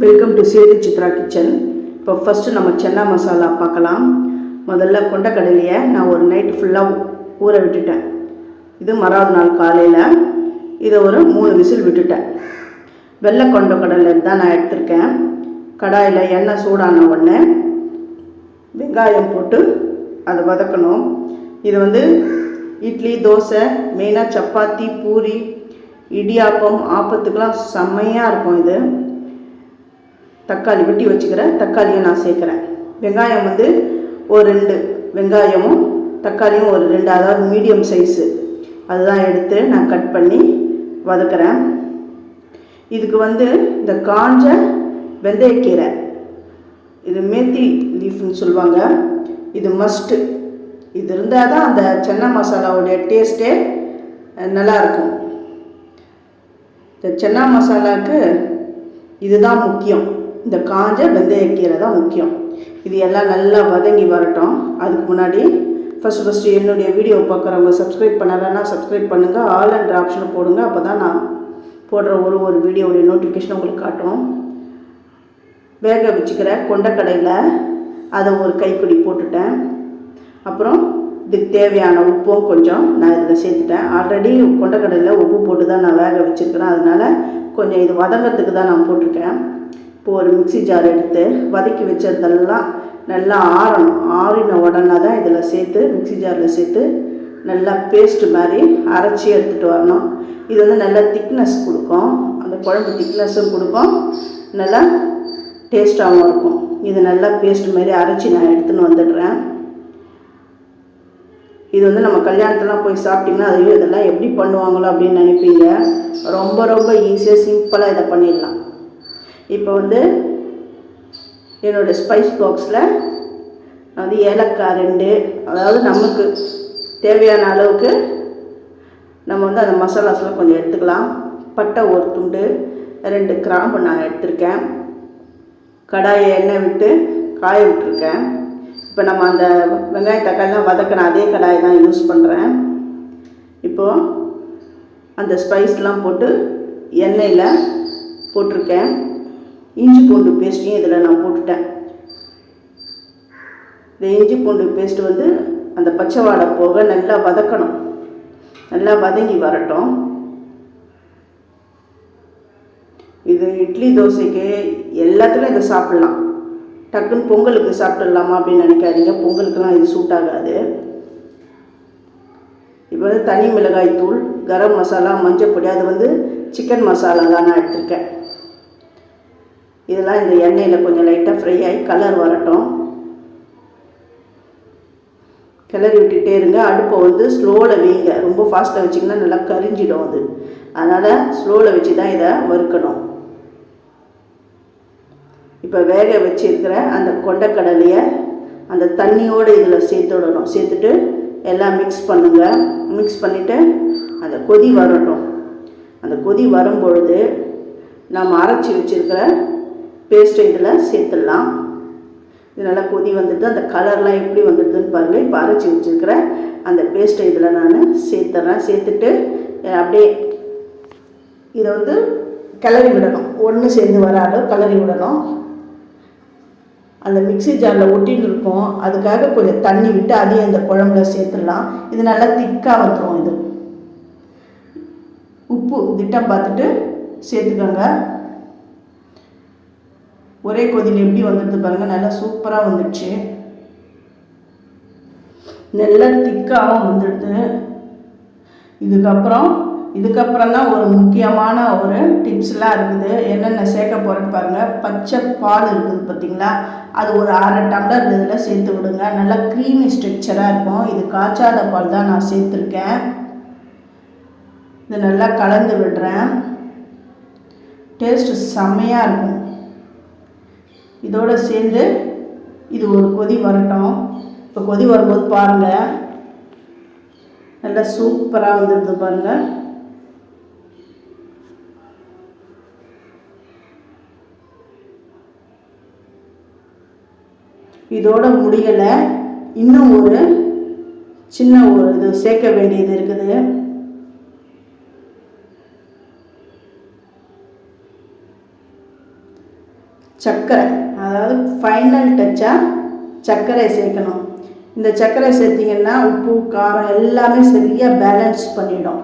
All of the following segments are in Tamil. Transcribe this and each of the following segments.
Welcome to Sethu Chitra kitchen இப்போ ஃபஸ்ட்டு நம்ம சென்னா மசாலா பார்க்கலாம். முதல்ல கொண்டக்கடலையை நான் ஒரு நைட்டு ஃபுல்லாக ஊற விட்டுட்டேன். இது மறாவது நாள் காலையில். இதை ஒரு மூணு விசில் விட்டுட்டேன். வெள்ளை கொண்டக்கடலை தான் நான் எடுத்திருக்கேன். கடாயில் எண்ணெய் சூடான உடனே வெங்காயம் போட்டு அதை வதக்கணும். இது வந்து இட்லி தோசை மெயினாக சப்பாத்தி பூரி இடியாப்பம் ஆப்பத்துக்கெலாம் செம்மையாக இருக்கும் இது. தக்காளி வெட்டி வச்சுக்கிற தக்காளியை நான் சேர்க்குறேன். வெங்காயம் வந்து ஒரு ரெண்டு வெங்காயமும் தக்காளியும் ஒரு ரெண்டு அதாவது மீடியம் சைஸு அதுதான் எடுத்து நான் கட் பண்ணி வதக்குறேன். இதுக்கு வந்து இந்த காஞ்ச வெந்தயக்கீரை. இது மேத்தி லீஃப்னு சொல்லுவாங்க. இது மஸ்ட்டு இது இருந்தால் தான் அந்த சென்னா மசாலாவுடைய டேஸ்ட்டே நல்லாயிருக்கும். இந்த சென்னா மசாலாவுக்கு இதுதான் முக்கியம். இந்த காஞ்ச வெந்தயக்கீரை தான் முக்கியம். இது எல்லாம் நல்லா வதங்கி வரட்டும். அதுக்கு முன்னாடி ஃபஸ்ட்டு ஃபஸ்ட்டு என்னுடைய வீடியோ பார்க்குறவங்க சப்ஸ்கிரைப் பண்ணலைன்னா சப்ஸ்கிரைப் பண்ணுங்கள் ஆல் அண்ட் ஆப்ஷனை போடுங்க. அப்போ தான் நான் போடுற ஒரு ஒரு வீடியோடைய நோட்டிஃபிகேஷன் உங்களுக்கு காட்டும். வேக வச்சுக்கிற கொண்டக்கடையில் அதை ஒரு கைப்பிடி போட்டுட்டேன். அப்புறம் இதுக்கு தேவையான உப்பும் கொஞ்சம் நான் இதில் சேர்த்துட்டேன். ஆல்ரெடி கொண்டக்கடையில் உப்பு போட்டு தான் நான் வேக வச்சுருக்கிறேன். அதனால் கொஞ்சம் இது வதங்கத்துக்கு தான் நான் போட்டிருக்கேன். இப்போ ஒரு மிக்சி ஜார் எடுத்து வதக்கி வச்சதெல்லாம் நல்லா ஆறணும். ஆறின உடனே தான் இதில் சேர்த்து மிக்சி ஜாரில் சேர்த்து நல்லா பேஸ்ட் மாதிரி அரைச்சி எடுத்துகிட்டு வரணும். இது வந்து நல்லா திக்னஸ் கொடுக்கும். அந்த குழம்பு திக்னஸும் கொடுக்கும். நல்லா டேஸ்ட்டாகவும் இருக்கும். இது நல்லா பேஸ்ட் மாதிரி அரைச்சி நான் எடுத்துன்னு வந்துடுறேன். இது வந்து நம்ம கல்யாணத்துலாம் போய் சாப்பிட்டிங்கன்னா அதையும் இதெல்லாம் எப்படி பண்ணுவாங்களோ அப்படின்னு நினைப்பீங்க. ரொம்ப ரொம்ப ஈஸியாக சிம்பிளாக இதை பண்ணிடலாம். இப்போ வந்து என்னோடய ஸ்பைஸ் பாக்ஸில் வந்து ஏலக்காய் ரெண்டு. அதாவது நமக்கு தேவையான அளவுக்கு நம்ம வந்து அந்த மசாலாஸ்லாம் கொஞ்சம் எடுத்துக்கலாம். பட்டை ஒரு துண்டு ரெண்டு கிராம்பு நான் எடுத்திருக்கேன். கடாயை எண்ணெய் விட்டு காய விட்டுருக்கேன். இப்போ நம்ம அந்த வெங்காய தக்காளிலாம் வதக்கின அதே கடாயை தான் யூஸ் பண்ணுறேன் இப்போது அந்த ஸ்பைஸ்லாம் போட்டு எண்ணெயில் போட்டிருக்கேன். இஞ்சி பூண்டு பேஸ்ட்டையும் இதில் நான் போட்டுட்டேன். இந்த இஞ்சி பூண்டு பேஸ்ட் வந்து அந்த பச்சை வாடை போக நல்லா வதக்கணும். நல்லா வதங்கி வரட்டும். இது இட்லி தோசைக்கு எல்லாத்துலையும் இதை சாப்பிட்லாம். டக்குன்னு பொங்கலுக்கு சாப்பிட்டுடலாமா அப்படின்னு நினைக்காதீங்க. பொங்கலுக்குலாம் இது சூட் ஆகாது. இப்போ வந்து தனி மிளகாய் தூள் கரம் மசாலா மஞ்சள் பொடி அது வந்து சிக்கன் மசாலா தான் நான் எடுத்திருக்கேன். இதெல்லாம் இந்த எண்ணெயில் கொஞ்சம் லைட்டாக ஃப்ரை ஆகி கலர் வரட்டும். கிளறி விட்டுகிட்டே இருங்க. அடுப்பை வந்து ஸ்லோவில் வைங்க ரொம்ப ஃபாஸ்ட்டாக வச்சிங்கன்னா நல்லா கரிஞ்சிடும் அது. அதனால் ஸ்லோவில் வச்சு தான் இதை வறுக்கணும். இப்போ வேக வச்சிருக்கிற அந்த கொண்டக்கடலையை அந்த தண்ணியோடு இதில் சேர்த்து விடணும் சேர்த்துட்டு எல்லாம் மிக்ஸ் பண்ணுங்கள் மிக்ஸ் பண்ணிவிட்டு அந்த கொதி வரட்டும். அந்த கொதி வரும்பொழுது நம்ம அரைச்சி வச்சுருக்கிற பேஸ்ட்டை இதில் சேர்த்துடலாம். இது நல்லா கொதி வந்துட்டு அந்த கலர்லாம் எப்படி வந்துடுதுன்னு பாருங்கள் இப்போ அரைச்சி வச்சுருக்கிற அந்த பேஸ்ட்டை இதில் நான் சேர்த்துட்றேன் சேர்த்துட்டு அப்படியே இதை வந்து கிளறி விடணும். ஒன்று சேர்ந்து வராது கிளறி விடணும். அந்த மிக்சி ஜாரில் ஒட்டின்னு இருக்கும். அதுக்காக கொஞ்சம் தண்ணி விட்டு அதையும் அந்த குழம்புல சேர்த்துடலாம். இது நல்லா திக்காக வந்துடும் இது. உப்பு திட்டம் பார்த்துட்டு சேர்த்துக்கோங்க. ஒரே கொதியில் எப்படி வந்துடுது பாருங்கள் நல்லா சூப்பராக வந்துடுச்சு. நல்லா திக்காகவும் வந்துடுது. இதுக்கப்புறம் இதுக்கப்புறம் தான் ஒரு முக்கியமான ஒரு டிப்ஸ்லாம் இருக்குது. என்னென்ன சேர்க்க போகிறேன்னு பாருங்கள் பச்சை பால் இருக்குது பார்த்தீங்களா? அது ஒரு அரை டம்ளர் இதில் சேர்த்து விடுங்க. நல்லா க்ரீமி ஸ்ட்ரக்சராக இருக்கும். இது காய்ச்சாத பால் தான் நான் சேர்த்துருக்கேன். இது நல்லா கலந்து விடுறேன். டேஸ்ட்டு செம்மையாக இருக்கும். இதோடு சேர்ந்து இது ஒரு கொதி வரட்டும். இப்போ கொதி வரும்போது பாருங்கள் நல்லா சூப்பராக வந்துடுது பாருங்கள் இதோட முடியலை. இன்னும் ஒரு சின்ன ஒரு இது சேர்க்க வேண்டியது இருக்குது. சர்க்கரை அதாவது ஃபைனல் டச்சாக சர்க்கரை சேர்க்கணும். இந்த சர்க்கரை சேர்த்திங்கன்னா உப்பு காரம் எல்லாமே சரியாக பேலன்ஸ் பண்ணிடும்.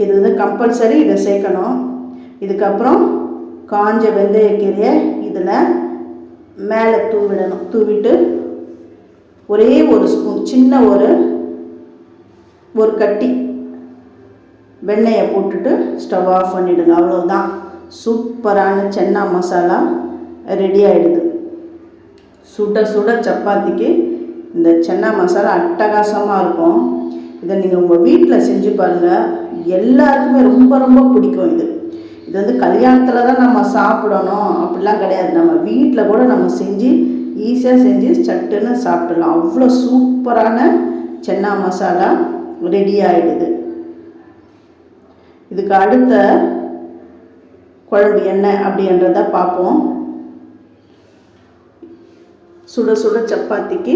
இது வந்து கம்பல்சரி இதை சேர்க்கணும். இதுக்கப்புறம் காஞ்ச வெந்தயக்கீரையை இதில் மேலே தூவிடணும். தூவிட்டு ஒரே ஒரு ஸ்பூன் சின்ன ஒரு ஒரு கட்டி வெண்ணெயை போட்டுட்டு ஸ்டவ் ஆஃப் பண்ணிவிடுங்க அவ்வளோதான் சூப்பரான சென்னா மசாலா. ரெடி ஆகிடுது சுட சுட சப்பாத்திக்கு இந்த சென்னா மசாலா அட்டகாசமாக இருக்கும். இதை நீங்கள் உங்கள் வீட்டில் செஞ்சு பாருங்கள் எல்லாருக்குமே ரொம்ப ரொம்ப பிடிக்கும் இது. இது வந்து கல்யாணத்தில் தான் நம்ம சாப்பிடணும். அப்படிலாம் கிடையாது. நம்ம வீட்டில் கூட நம்ம செஞ்சு ஈஸியாக செஞ்சு சட்டுன்னு சாப்பிடலாம். அவ்வளோ சூப்பரான சென்னா மசாலா ரெடி ஆகிடுது இதுக்கு அடுத்த குழம்பு என்ன அப்படின்றத பார்ப்போம். சுட சுட சப்பாத்திக்கு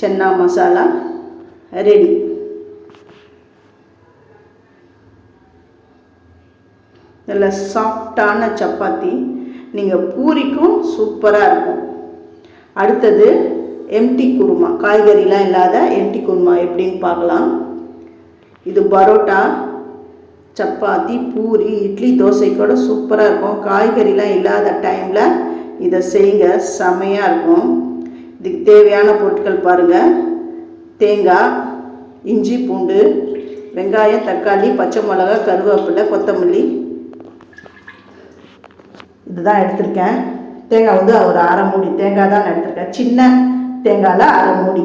சென்னா மசாலா ரெடி. நல்ல சாஃப்டான சப்பாத்தி. நீங்கள் பூரிக்கும் சூப்பராக இருக்கும். அடுத்தது எம்டி குருமா. காய்கறிலாம் இல்லாத எம்டி குருமா எப்படின்னு பார்க்கலாம். இது பரோட்டா சப்பாத்தி பூரி இட்லி தோசை கூட சூப்பராக இருக்கும். காய்கறிலாம் இல்லாத டைமில் இதை செய்யுங்க. செமையாக இருக்கும். இதுக்கு தேவையான பொருட்கள் பாருங்கள் தேங்காய் இஞ்சி பூண்டு வெங்காயம் தக்காளி பச்சை மிளகா கருவேப்பிலை கொத்தமல்லி. இதுதான் எடுத்திருக்கேன். தேங்காய் வந்து ஒரு அரை மூடி தேங்காய் தான் எடுத்திருக்கேன். சின்ன தேங்காயில் அரை மூடி.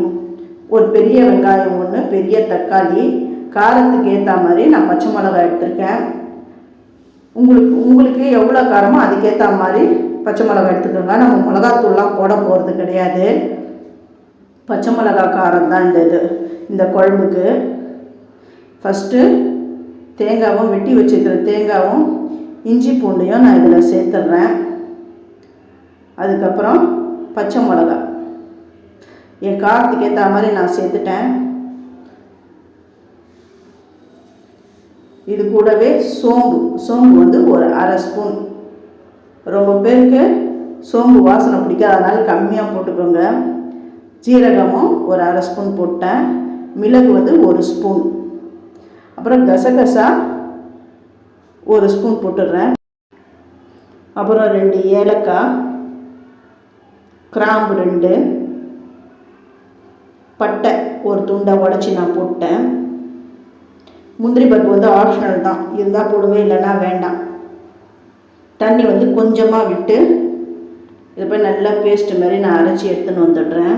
ஒரு பெரிய வெங்காயம் ஒன்று பெரிய தக்காளி. காரத்துக்கு ஏற்ற மாதிரி நான் பச்சை மிளகாய் எடுத்திருக்கேன். உங்களுக்கு உங்களுக்கு எவ்வளோ காரமோ அதுக்கேற்ற மாதிரி பச்சை மிளகா எடுத்துக்கோங்க. நம்ம மிளகாத்தூள்லாம் போட போகிறது கிடையாது. பச்சை மிளகா காரம் தான் இந்த இது. இந்த குழம்புக்கு. ஃபஸ்ட்டு தேங்காவும் வெட்டி வச்சுருக்கிற தேங்காவும் இஞ்சி பூண்டையும் நான் இதில் சேர்த்துட்றேன். அதுக்கப்புறம் பச்சை மிளகா. என் காரத்துக்கு ஏற்ற மாதிரி நான் சேர்த்துட்டேன். இது கூடவே சோம்பு. சோம்பு வந்து ஒரு அரை ஸ்பூன். ரொம்ப பேருக்கு சோம்பு வாசனை பிடிக்காது அதனால் கம்மியாக போட்டுக்கோங்க. ஜீரகமும் ஒரு அரை ஸ்பூன் போட்டேன். மிளகு வந்து ஒரு ஸ்பூன் அப்புறம் கசகசா ஒரு ஸ்பூன் போட்டுடுறேன். அப்புறம் ரெண்டு ஏலக்காய் கிராம்பு ரெண்டு பட்டை ஒரு துண்டை உடச்சி நான் போட்டேன். முந்திரி பருப்பு வந்து ஆப்ஷனல் தான். இருந்தால் போடுவேன் இல்லைன்னா வேண்டாம். தண்ணி வந்து கொஞ்சமாக விட்டு இது போய் நல்லா பேஸ்ட் மாதிரி நான் அரைச்சி எடுத்துன்னு வந்துடுறேன்.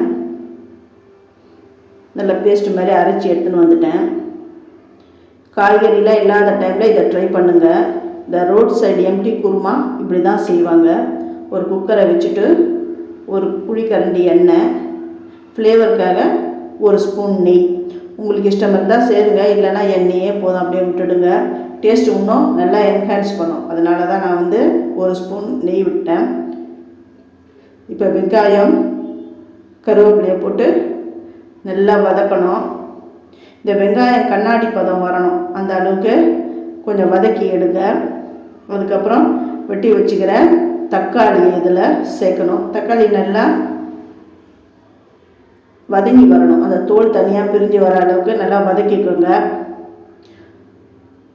நல்லா பேஸ்ட் மாதிரி அரைச்சி எடுத்துன்னு வந்துட்டேன். காய்கறிலாம் இல்லாத டைமில் இதை ட்ரை பண்ணுங்கள் இந்த ரோட் சைடு எம்டி குருமா இப்படி தான் செய்வாங்க. ஒரு குக்கரை வச்சுட்டு ஒரு குழிக்கரண்டி எண்ணெய் ஃப்ளேவருக்காக ஒரு ஸ்பூன் நெய். உங்களுக்கு இஷ்டம் இருந்தால் சேருங்க இல்லைன்னா எண்ணெயே போதும் அப்படியே விட்டுடுங்க. டேஸ்ட் இன்னும் நல்லா என்ஹான்ஸ் பண்ணும். அதனால தான் நான் வந்து ஒரு ஸ்பூன் நெய் விட்டேன். இப்போ வெங்காயம் கருவேப்பிலையை போட்டு நல்லா வதக்கணும். இந்த வெங்காயம் கண்ணாடி பதம் வரணும். அந்த அளவுக்கு கொஞ்சம் வதக்கி எடுங்க. அதுக்கப்புறம் வெட்டி வச்சுக்கிற தக்காளி இதில் சேர்க்கணும். தக்காளி நல்லா வதங்கி வரணும். அந்த தோல் தனியாக பிரிஞ்சு வர அளவுக்கு நல்லா வதக்கிக்கோங்க.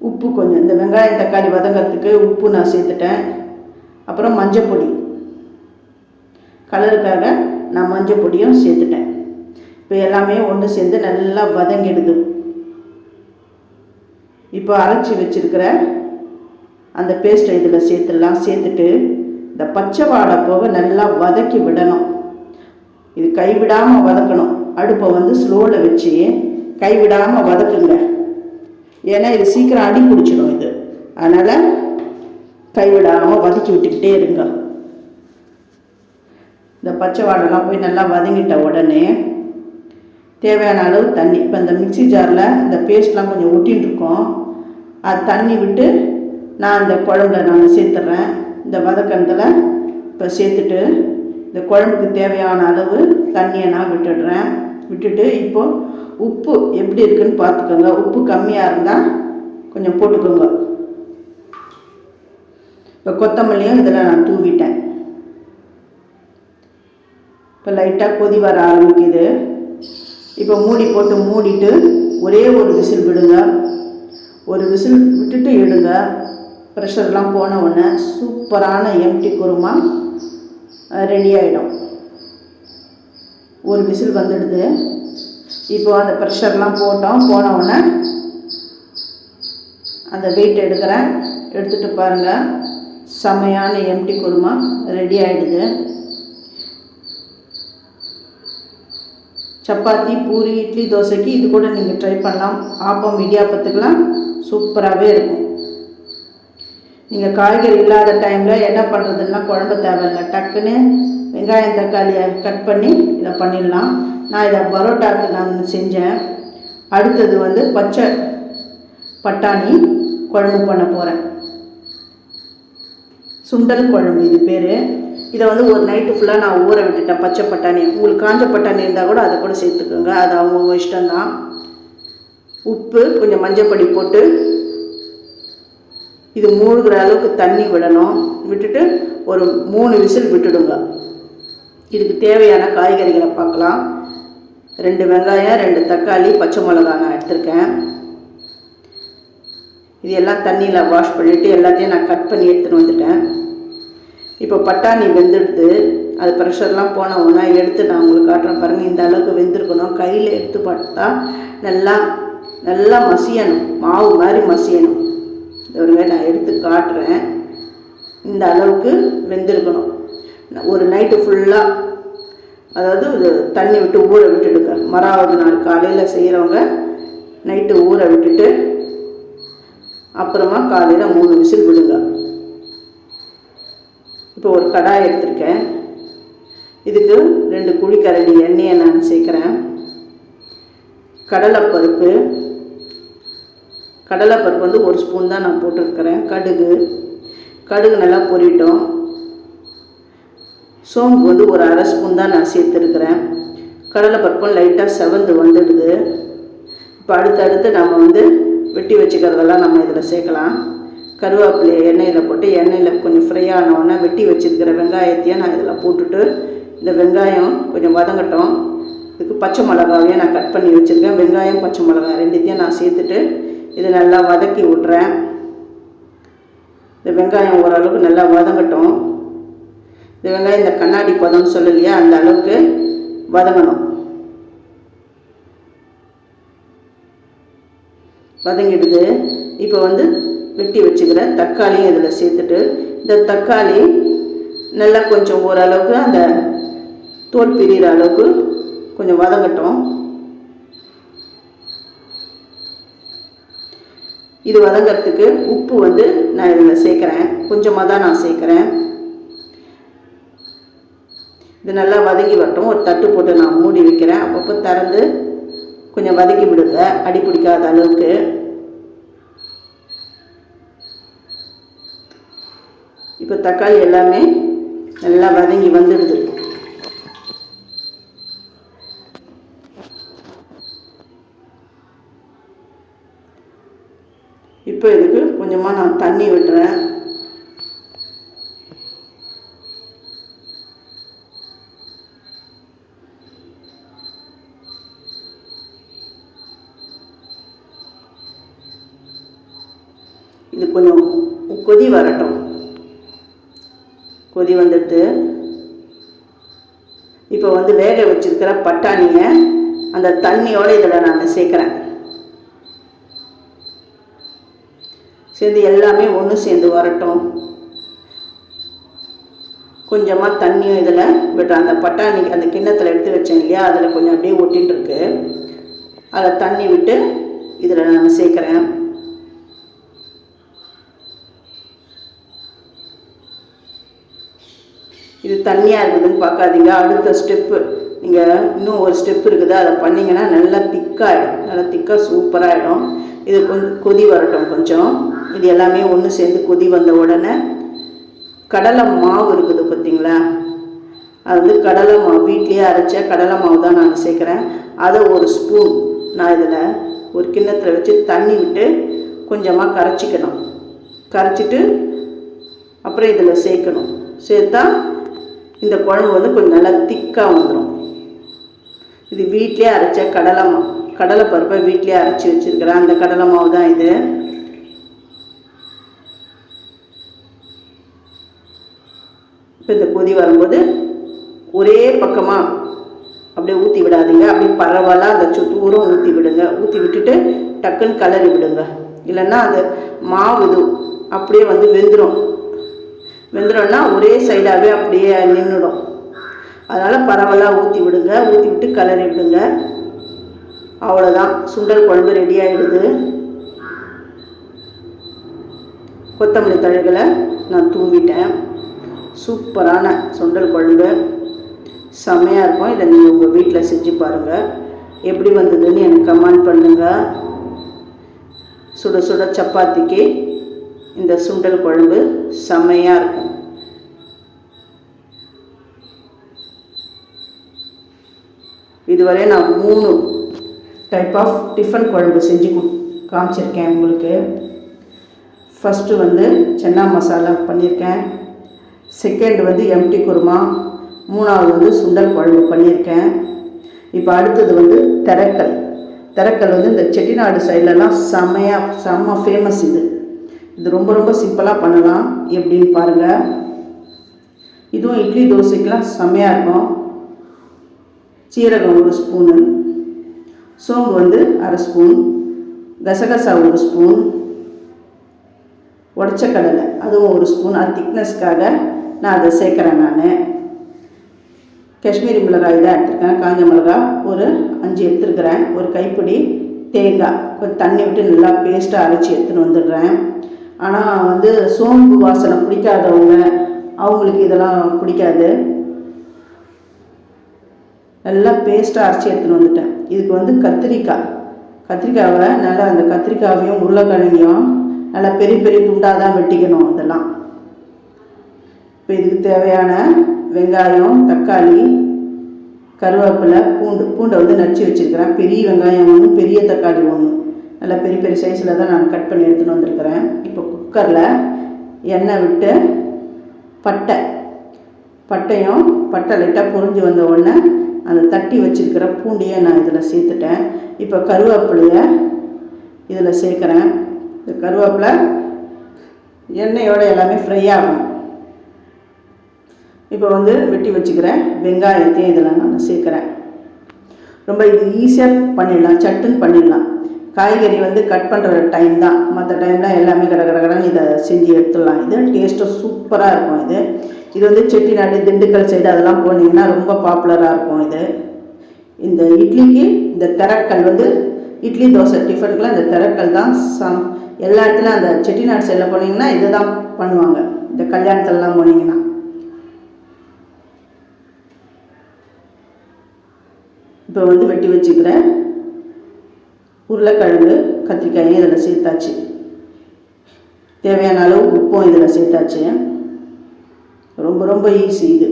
உப்பு கொஞ்சம் இந்த வெங்காயம் தக்காளி வதங்கிறதுக்கு உப்பு நான் சேர்த்துட்டேன். அப்புறம் மஞ்சள் பொடி. கலருக்காக நான் மஞ்சள் பொடியும் சேர்த்துட்டேன். இப்போ எல்லாமே ஒன்று சேர்ந்து நல்லா வதங்கிடுது. இப்போ அரைச்சி வச்சுருக்கிற அந்த பேஸ்ட்டை இதில் சேர்த்துடலாம். சேர்த்துட்டு இந்த பச்சை வாடை போக நல்லா வதக்கி விடணும். இது கைவிடாமல் வதக்கணும். அடுப்பை வந்து ஸ்லோவில் வச்சு கைவிடாமல் வதக்குங்க. ஏன்னா இது சீக்கிரம் அடி பிடிச்சிடும் இது. அதனால் கைவிடாமல் வதக்கி விட்டுக்கிட்டே இருங்க. இந்த பச்சை வாடெல்லாம் போய் நல்லா வதங்கிட்ட உடனே தேவையான அளவு தண்ணி. இப்போ இந்த மிக்சி ஜாரில் இந்த பேஸ்ட்லாம் கொஞ்சம் ஒட்டின்னு இருக்கோம் அது தண்ணி விட்டு நான் இந்த குழம்புல நான் சேர்த்துட்றேன். இந்த வதக்கணத்தில் இப்போ சேர்த்துட்டு இந்த குழம்புக்கு தேவையான அளவு தண்ணியை நான் விட்டுடுறேன். விட்டுட்டு இப்போது உப்பு எப்படி இருக்குன்னு பார்த்துக்கோங்க. உப்பு கம்மியாக இருந்தால் கொஞ்சம் போட்டுக்கோங்க. இப்போ கொத்தமல்லியும் இதில் நான் தூவிட்டேன். இப்போ லைட்டாக கொதி வர ஆரம்பிக்குது. இப்போ மூடி போட்டு மூடிட்டு ஒரே ஒரு விசில் விடுங்க. ஒரு விசில் விட்டுட்டு எடுங்க ப்ரெஷர்லாம் போன உடனே சூப்பரான எம்டி குருமா ரெடி ஆகிடும் ஒரு விசில் வந்துடுது. இப்போ அந்த ப்ரெஷர்லாம் போட்டோம். போன உடனே அந்த வெயிட் எடுக்கிறேன். எடுத்துகிட்டு பாருங்கள் செமையான எம்டி குருமா. ரெடி ஆகிடுது சப்பாத்தி பூரி இட்லி தோசைக்கு இது கூட நீங்கள் ட்ரை பண்ணலாம். ஆப்பம் இடியாப்பத்துக்கெலாம் சூப்பராகவே இருக்கும். நீங்கள் காய்கறி இல்லாத டைமில் என்ன பண்ணுறதுன்னா குழம்பு தேவையில்லை. டக்குன்னு வெங்காயம் தக்காளியை கட் பண்ணி இதை பண்ணிடலாம். நான் இதை பரோட்டாவுக்கு நான் செஞ்சேன். அடுத்தது வந்து பச்சை பட்டாணி குழம்பு பண்ண போகிறேன் சுண்டல் குழம்பு இது பேர். இதை வந்து ஒரு நைட்டு ஃபுல்லாக நான் ஊற விட்டுட்டேன் பச்சை பட்டாணி. உங்களுக்கு காஞ்ச பட்டாணி இருந்தால் கூட அதை கூட சேர்த்துக்கோங்க. அது அவங்கவுங்க இஷ்டம்தான். உப்பு கொஞ்சம் மஞ்சப்பொடி போட்டு இது மூழ்கிற அளவுக்கு தண்ணி விடணும். விட்டுட்டு ஒரு மூணு விசில் விட்டுடுங்க. இதுக்கு தேவையான காய்கறிகளை பார்க்கலாம். ரெண்டு வெங்காயம் ரெண்டு தக்காளி பச்சை மிளகா நான் எடுத்திருக்கேன். இது எல்லாம் தண்ணியில் வாஷ் பண்ணிவிட்டு எல்லாத்தையும் நான் கட் பண்ணி எடுத்துகிட்டு வந்துட்டேன். இப்போ பட்டாணி வெந்துடுது. அது ப்ரெஷர்லாம் போன உடனே எடுத்து நான் உங்களுக்கு காட்டுறேன் பாருங்கள் இந்த அளவுக்கு வெந்திருக்கணும். கையில் எடுத்து பார்த்தா நல்லா நல்லா மசியணும். மாவு மாதிரி மசியணும். ஒரு நான் எடுத்து காட்டுறேன். இந்த அளவுக்கு வெந்திருக்கணும். ஒரு நைட்டு ஃபுல்லாக அதாவது இது தண்ணி விட்டு ஊற விட்டுடுங்க. மறாவது நாள் காலையில் செய்கிறவங்க நைட்டு ஊற விட்டுட்டு அப்புறமா காலையில் மூணு விசில் விடுங்க. இப்போ ஒரு கடாய் எடுத்திருக்கேன். இதுக்கு ரெண்டு குழிக்கரண்டி எண்ணெயை நான் சேர்க்குறேன். கடலைப்பருப்பு கடலைப்பருப்பு வந்து ஒரு ஸ்பூன் தான் நான் போட்டிருக்கிறேன். கடுகு கடுகு நல்லா பொரிட்டோம். சோம்பு வந்து ஒரு அரை ஸ்பூன் தான் நான் சேர்த்துருக்கிறேன். கடலைப்பருப்பும் லைட்டாக செவந்து வந்துடுது. இப்போ அடுத்தடுத்து நம்ம வந்து வெட்டி வச்சுக்கிறதெல்லாம் நம்ம இதில் சேர்க்கலாம். கருவேப்பிலையை எண்ணெயில் போட்டு எண்ணெயில் கொஞ்சம் ஃப்ரை ஆனவுடனே வெட்டி வச்சுருக்கிற வெங்காயத்தையும் நான் இதில் போட்டுட்டு இந்த வெங்காயம் கொஞ்சம் வதங்கட்டும். இதுக்கு பச்சை மிளகாவையும் நான் கட் பண்ணி வச்சுருக்கேன். வெங்காயம் பச்சை மிளகாய் ரெண்டுத்தையும் நான் சேர்த்துட்டு இதை நல்லா வதக்கி விட்றேன் இந்த வெங்காயம் ஓரளவுக்கு நல்லா வதங்கட்டும். இந்த வெங்காயம் இந்த கண்ணாடி பதம்னு சொல்லலையா? அந்த அளவுக்கு வதங்கணும். வதங்கிடுது. இப்போ வந்து வெட்டி வச்சுக்கிற தக்காளியும் இதில் சேர்த்துட்டு இந்த தக்காளி நல்லா கொஞ்சம் ஓரளவுக்கு அந்த தோல் பிரிகிற அளவுக்கு கொஞ்சம் வதங்கட்டும். இது வதங்கிறதுக்கு உப்பு வந்து நான் இதில் சேர்க்குறேன். கொஞ்சமாக தான் நான் சேர்க்குறேன். இது நல்லா வதங்கி வரட்டும். ஒரு தட்டு போட்டு நான் மூடி வைக்கிறேன். அப்பப்போ திறந்து கொஞ்சம் வதக்கி விடுங்க. அடி பிடிக்காத அளவுக்கு. இப்போ தக்காளி எல்லாமே நல்லா வதங்கி வந்துடுது. இப்போ இதுக்கு கொஞ்சமாக நான் தண்ணி விட்டுறேன் இது கொஞ்சம் கொதி வரட்டும் கொதி வந்துட்டு இப்போ வந்து வேக வச்சுருக்கிற பட்டாணியை அந்த தண்ணியோடு இதில் நான் சேர்க்குறேன். சேர்ந்து எல்லாமே ஒன்று சேர்ந்து வரட்டும். கொஞ்சமாக தண்ணியும் இதில் விடுறேன் அந்த பட்டாணி அந்த கிண்ணத்தில் எடுத்து வச்சேன் இல்லையா? அதில் கொஞ்சம் அப்படியே ஒட்டின்னு இருக்கு அதில் தண்ணி விட்டு இதில் நான் சேர்க்குறேன். இது தண்ணியாக இருக்குதுன்னு பார்க்காதீங்க. அடுத்த ஸ்டெப்பு. நீங்கள் இன்னும் ஒரு ஸ்டெப் இருக்குது. அதை பண்ணிங்கன்னா நல்லா திக்காகிடும் நல்லா திக்காக சூப்பராகிடும் இது கொஞ்சம் கொதி வரட்டும் கொஞ்சம். இது எல்லாமே ஒன்று சேர்ந்து கொதி வந்த உடனே கடலை மாவு இருக்குது பார்த்தீங்களா? அது வந்து கடலை மாவு. வீட்லேயே அரைச்ச கடலை மாவு தான் நான் சேர்க்குறேன். அதை ஒரு ஸ்பூன் நான் இதில் ஒரு கிண்ணத்தில் வச்சு தண்ணி விட்டு கொஞ்சமாக கரைச்சிக்கணும். கரைச்சிட்டு அப்புறம் இதில் சேர்க்கணும். சேர்த்தா இந்த குழம்பு வந்து கொஞ்சம் நல்லா திக்காக வந்துடும் இது வீட்டிலே அரைச்ச கடலை மாவு கடலை பருப்பை வீட்டிலே அரைச்சி வச்சுருக்கிறேன். அந்த கடலை மாவு தான் இது. இப்போ இந்த கொதி வரும்போது ஒரே பக்கமாக அப்படியே ஊற்றி விடாதீங்க. அப்படியே பரவலாக அந்த சுத்தூரம் ஊற்றி விடுங்க. ஊற்றி விட்டுட்டு டக்குன்னு கலரி விடுங்க. இல்லைன்னா அந்த மாவு இது அப்படியே வந்து வெந்துடும் வெந்துடும்னா ஒரே சைடாகவே அப்படியே நின்றுடும் அதனால் பரவலாக ஊற்றி விடுங்க ஊற்றி விட்டு கலரி விடுங்க. அவ்வளோதான் சுண்டல் குழம்பு ரெடி ஆகிடுது கொத்தமல்லி தழைகளை நான் தூவிட்டேன். சூப்பரான சுண்டல் குழம்பு. செம்மையாக இருக்கும். இதை நீங்கள் உங்கள் வீட்டில் செஞ்சு பாருங்கள் எப்படி வந்ததுன்னு எனக்கு கமெண்ட் பண்ணுங்கள் சுட சுட சப்பாத்திக்கு இந்த சுண்டல் குழம்பு செம்மையாக இருக்கும். இதுவரை நான் மூணு டைப் ஆஃப் டிஃபன் குழம்பு செஞ்சு காமிச்சிருக்கேன் உங்களுக்கு. ஃபஸ்ட்டு வந்து சென்னா மசாலா பண்ணியிருக்கேன் செகண்ட் வந்து எம்டி குருமா. மூணாவது வந்து சுண்டல் குழம்பு பண்ணியிருக்கேன் இப்போ அடுத்தது வந்து திரக்கல். திரக்கல் வந்து இந்த செட்டிநாடு சைட்லலாம் செம்மையாக செம்ம ஃபேமஸ் இது. இது ரொம்ப ரொம்ப சிம்பிளாக பண்ணலாம். எப்படின்னு பாருங்கள் இதுவும் இட்லி தோசைக்கெலாம் செம்மையாக இருக்கும். சீரகம் ஒரு ஸ்பூனு சோம்பு வந்து அரை ஸ்பூன் கசகசா ஒரு ஸ்பூன் உடச்ச கடலை அதுவும் ஒரு ஸ்பூன். அது திக்னஸ்க்காக நான் அதை சேர்க்குறேன் நான். காஷ்மீரி மிளகாய் தான் எடுத்துருக்கேன் காஞ்ச மிளகாய் ஒரு அஞ்சு எடுத்துருக்கிறேன். ஒரு கைப்பிடி தேங்காய். கொஞ்சம் தண்ணி விட்டு நல்லா பேஸ்ட்டாக அரைச்சி எடுத்துன்னு வந்துடுறேன். ஆனால் வந்து சோம்பு வாசனை பிடிக்காதவங்க அவங்களுக்கு இதெல்லாம் பிடிக்காது. நல்லா பேஸ்ட்டாக அரைச்சி எடுத்துன்னு வந்துட்டேன். இதுக்கு வந்து கத்திரிக்காய். கத்திரிக்காவை நல்லா அந்த கத்திரிக்காவையும் உருளைக்கிழங்கையும் நல்லா பெரிய பெரிய துண்டாக தான் வெட்டிக்கணும் இதெல்லாம் இப்போ இதுக்கு தேவையான வெங்காயம் தக்காளி கருவேப்பிலை பூண்டு. பூண்டை வந்து நச்சு வச்சுருக்கிறேன். பெரிய வெங்காயம் ஒன்று பெரிய தக்காளி ஒன்று நல்லா பெரிய பெரிய சைஸில் தான் நான் கட் பண்ணி எடுத்துகிட்டு வந்திருக்கிறேன். இப்போ குக்கரில் எண்ணெய் விட்டு பட்டை. பட்டையும் பட்டை லைட்டாக பொறிஞ்சு வந்த உடனே அந்த தட்டி வச்சுருக்கிற பூண்டையை நான் இதில் சேர்த்துட்டேன். இப்போ கருவேப்பிலையை இதில் சேர்க்குறேன். இந்த கருவேப்பிலை எண்ணெயோடு எல்லாமே ஃப்ரை ஆகும். இப்போ வந்து வெட்டி வச்சுக்கிறேன் வெங்காயத்தையும் இதில் நான் சேர்க்குறேன். ரொம்ப இது ஈஸியாக பண்ணிடலாம் சட்டுன்னு பண்ணிடலாம். காய்கறி வந்து கட் பண்ணுற டைம் தான். மற்ற டைம்லாம் எல்லாமே கடை கடை கடன் இதை செஞ்சு எடுத்துடலாம். இது டேஸ்ட்டும் சூப்பராக இருக்கும் இது. இது வந்து செட்டிநாடு திண்டுக்கல் சைடு அதெல்லாம் போனீங்கன்னா ரொம்ப பாப்புலராக இருக்கும் இது. இந்த இட்லிக்கு இந்த திரக்கல் வந்து இட்லி தோசை டிஃபனுக்குலாம் இந்த திரக்கல் தான் சம் எல்லா இடத்துலையும் அந்த செட்டிநாடு சைடில் போனீங்கன்னா இதை தான் பண்ணுவாங்க. இந்த கல்யாணத்துலலாம் போனீங்கன்னா. இப்போ வந்து வெட்டி வச்சுக்கிறேன் உருளைக்கிழங்கு கத்திரிக்காயும் இதில் சேர்த்தாச்சு. தேவையான அளவு உப்பும் இதில் சேர்த்தாச்சு. ரொம்ப ரொம்ப ஈஸி இது.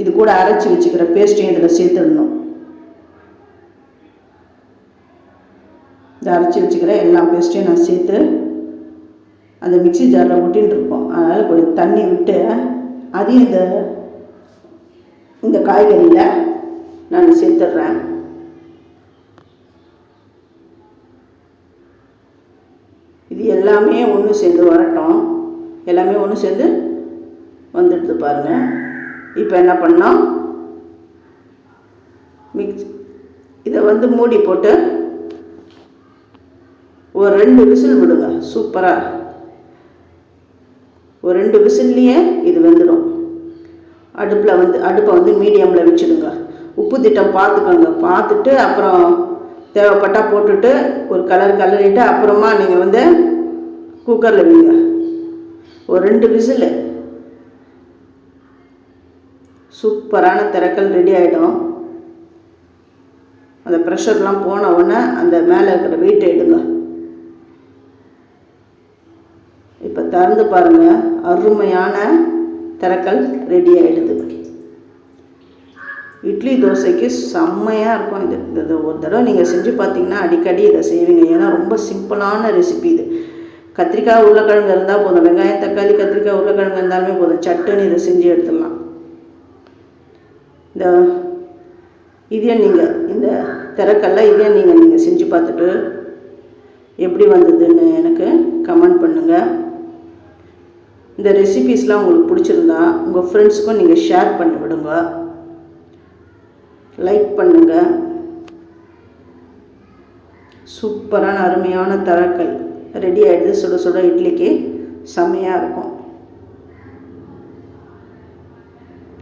இது கூட அரைச்சி வச்சுக்கிற பேஸ்ட்டையும் இதில் சேர்த்துடணும். இதை அரைச்சி வச்சுக்கிற எல்லா பேஸ்ட்டையும் நான் சேர்த்து அந்த மிக்சி ஜாரில் ஒட்டின்னு இருப்போம் அதனால் கொஞ்சம் தண்ணி விட்டு அதையும் இந்த இந்த காய்கறியில் நான் சேர்த்துட்றேன். இது எல்லாமே ஒன்று சேர்ந்து வரட்டும். எல்லாமே ஒன்று சேர்ந்து வந்துடுது பாருங்கள் இப்போ என்ன பண்ணோம்? மிக்ஸ் இதை வந்து மூடி போட்டு ஒரு ரெண்டு விசில் விடுங்க. சூப்பராக ஒரு ரெண்டு விசில்லையே இது வெந்துடும். அடுப்பில் வந்து அடுப்பை வந்து மீடியமில் வச்சுடுங்க. உப்பு திட்டம் பார்த்துக்கோங்க. பார்த்துட்டு அப்புறம் தேவைப்பட்டால் போட்டுட்டு ஒரு கலர் கலரிட்டு அப்புறமா நீங்கள் வந்து குக்கரில் வைங்க. ஒரு ரெண்டு விசிலு. சூப்பரான திறக்கல் ரெடி ஆகிடும் அந்த ப்ரெஷர்லாம் போன உடனே அந்த மேலே இருக்கிற வெயிட்டை எடுங்க. இப்போ திறந்து பாருங்கள் அருமையான திறக்கல் ரெடி ஆகிடுது இட்லி தோசைக்கு செம்மையாக இருக்கும் இது. இது ஒரு தடவை நீங்கள் செஞ்சு பார்த்தீங்கன்னா அடிக்கடி இதை செய்வீங்க. ஏன்னா ரொம்ப சிம்பிளான ரெசிபி இது. கத்திரிக்காய் உருளைக்கிழங்கு இருந்தால் போதும். வெங்காயம் தக்காளி கத்திரிக்காய் உருளைக்கிழங்கு இருந்தாலுமே போதும். சட்டுன்னு இதை செஞ்சு எடுத்துடலாம். இந்த இதே நீங்கள் இந்த திறக்கெல்லாம் இதே நீங்கள் நீங்கள் செஞ்சு பார்த்துட்டு எப்படி வந்ததுன்னு எனக்கு கமெண்ட் பண்ணுங்கள் இந்த ரெசிபீஸ்லாம் உங்களுக்கு பிடிச்சிருந்தா உங்கள் ஃப்ரெண்ட்ஸுக்கும் நீங்கள் ஷேர் பண்ணி விடுங்க. லைக் பண்ணுங்கள் சூப்பரான அருமையான தரக்கல் ரெடி ஆகிடுது சுட சுட இட்லிக்கு. செம்மையாக இருக்கும்.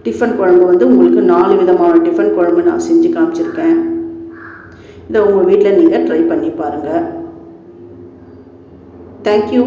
டிஃபன் குழம்பு வந்து உங்களுக்கு நாலு விதமான டிஃபன் குழம்பு நான் செஞ்சு காமிச்சிருக்கேன். இதை உங்கள் வீட்டில் நீங்கள் ட்ரை பண்ணி பாருங்கள் தேங்க்யூ